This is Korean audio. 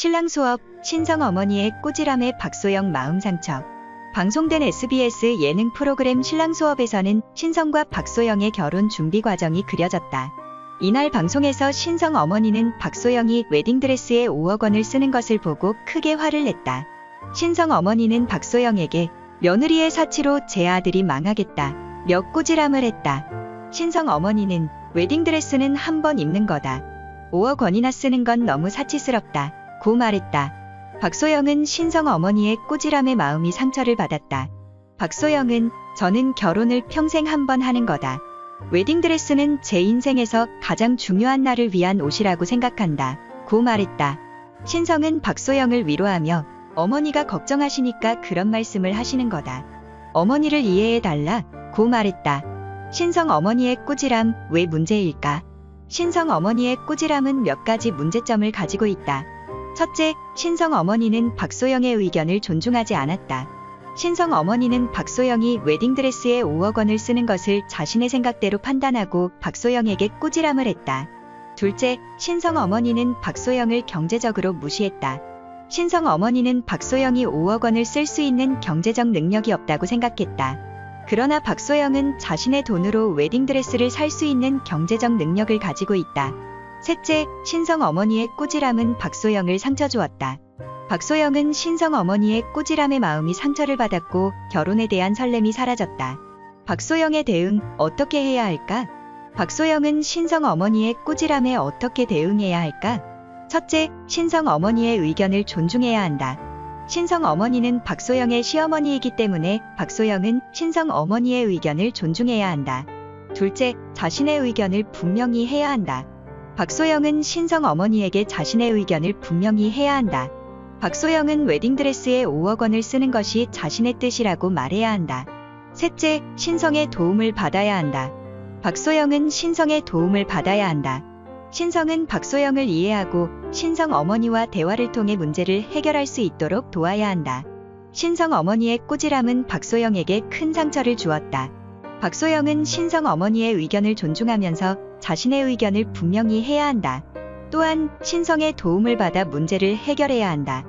신랑 수업, 신성 어머니의 꼬지람에 박소영 마음 상처. 방송된 SBS 예능 프로그램 신랑 수업에서는 신성과 박소영의 결혼 준비 과정이 그려졌다. 이날 방송에서 신성 어머니는 박소영이 웨딩드레스에 5억 원을 쓰는 것을 보고 크게 화를 냈다. 신성 어머니는 박소영에게 며느리의 사치로 제 아들이 망하겠다. 몇 꼬지람을 했다. 신성 어머니는 웨딩드레스는 한 번 입는 거다. 5억 원이나 쓰는 건 너무 사치스럽다. 고 말했다. 박소영은 신성 어머니의 꼬지람의 마음이 상처를 받았다. 박소영은 저는 결혼을 평생 한 번 하는 거다. 웨딩드레스는 제 인생에서 가장 중요한 날을 위한 옷이라고 생각한다. 고 말했다. 신성은 박소영을 위로하며 어머니가 걱정하시니까 그런 말씀을 하시는 거다. 어머니를 이해해달라. 고 말했다. 신성 어머니의 꼬지람 왜 문제일까? 신성 어머니의 꼬지람은 몇 가지 문제점을 가지고 있다. 첫째, 신성 어머니는 박소영의 의견을 존중하지 않았다. 신성 어머니는 박소영이 웨딩드레스에 5억 원을 쓰는 것을 자신의 생각대로 판단하고 박소영에게 꼬지람을 했다. 둘째, 신성 어머니는 박소영을 경제적으로 무시했다. 신성 어머니는 박소영이 5억 원을 쓸 수 있는 경제적 능력이 없다고 생각했다. 그러나 박소영은 자신의 돈으로 웨딩드레스를 살 수 있는 경제적 능력을 가지고 있다. 셋째, 신성 어머니의 꼬지람은 박소영을 상처 주었다. 박소영은 신성 어머니의 꼬지람의 마음이 상처를 받았고 결혼에 대한 설렘이 사라졌다. 박소영의 대응 어떻게 해야 할까? 박소영은 신성 어머니의 꼬지람에 어떻게 대응해야 할까? 첫째, 신성 어머니의 의견을 존중해야 한다. 신성 어머니는 박소영의 시어머니이기 때문에 박소영은 신성 어머니의 의견을 존중해야 한다. 둘째, 자신의 의견을 분명히 해야 한다. 박소영은 신성 어머니에게 자신의 의견을 분명히 해야 한다. 박소영은 웨딩드레스에 5억 원을 쓰는 것이 자신의 뜻이라고 말해야 한다. 셋째, 신성의 도움을 받아야 한다. 박소영은 신성의 도움을 받아야 한다. 신성은 박소영을 이해하고 신성 어머니와 대화를 통해 문제를 해결할 수 있도록 도와야 한다. 신성 어머니의 꼬지람은 박소영에게 큰 상처를 주었다. 박소영은 신성 어머니의 의견을 존중하면서 자신의 의견을 분명히 해야 한다. 또한 신성의 도움을 받아 문제를 해결해야 한다.